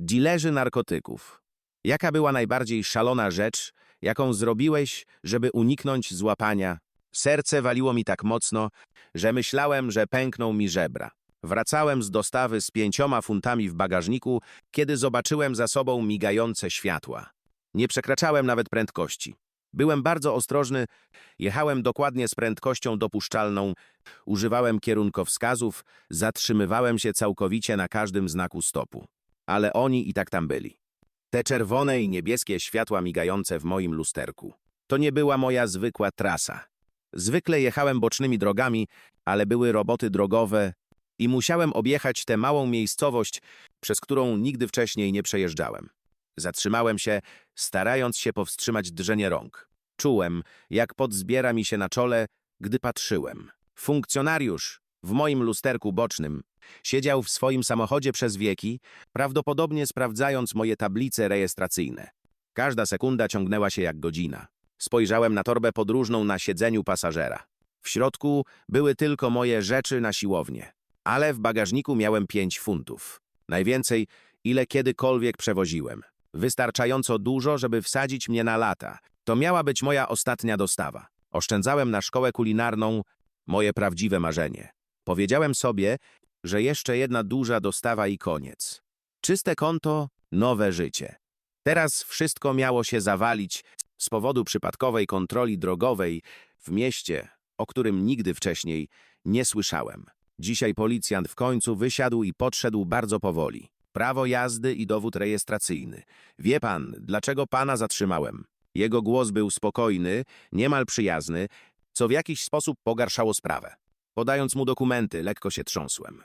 Dilerzy narkotyków. Jaka była najbardziej szalona rzecz, jaką zrobiłeś, żeby uniknąć złapania? Serce waliło mi tak mocno, że myślałem, że pękną mi żebra. Wracałem z dostawy z pięcioma funtami w bagażniku, kiedy zobaczyłem za sobą migające światła. Nie przekraczałem nawet prędkości. Byłem bardzo ostrożny, jechałem dokładnie z prędkością dopuszczalną, używałem kierunkowskazów, zatrzymywałem się całkowicie na każdym znaku stopu. Ale oni i tak tam byli. Te czerwone i niebieskie światła migające w moim lusterku. To nie była moja zwykła trasa. Zwykle jechałem bocznymi drogami, ale były roboty drogowe i musiałem objechać tę małą miejscowość, przez którą nigdy wcześniej nie przejeżdżałem. Zatrzymałem się, starając się powstrzymać drżenie rąk. Czułem, jak pot zbiera mi się na czole, gdy patrzyłem. Funkcjonariusz w moim lusterku bocznym siedział w swoim samochodzie przez wieki, prawdopodobnie sprawdzając moje tablice rejestracyjne. Każda sekunda ciągnęła się jak godzina. Spojrzałem na torbę podróżną na siedzeniu pasażera. W środku były tylko moje rzeczy na siłownię, ale w bagażniku miałem pięć funtów. Najwięcej, ile kiedykolwiek przewoziłem. Wystarczająco dużo, żeby wsadzić mnie na lata. To miała być moja ostatnia dostawa. Oszczędzałem na szkołę kulinarną moje prawdziwe marzenie. Powiedziałem sobie, że jeszcze jedna duża dostawa i koniec. Czyste konto, nowe życie. Teraz wszystko miało się zawalić z powodu przypadkowej kontroli drogowej w mieście, o którym nigdy wcześniej nie słyszałem. Dzisiaj policjant w końcu wysiadł i podszedł bardzo powoli. Prawo jazdy i dowód rejestracyjny. Wie pan, dlaczego pana zatrzymałem? Jego głos był spokojny, niemal przyjazny, co w jakiś sposób pogarszało sprawę. Podając mu dokumenty, lekko się trząsłem.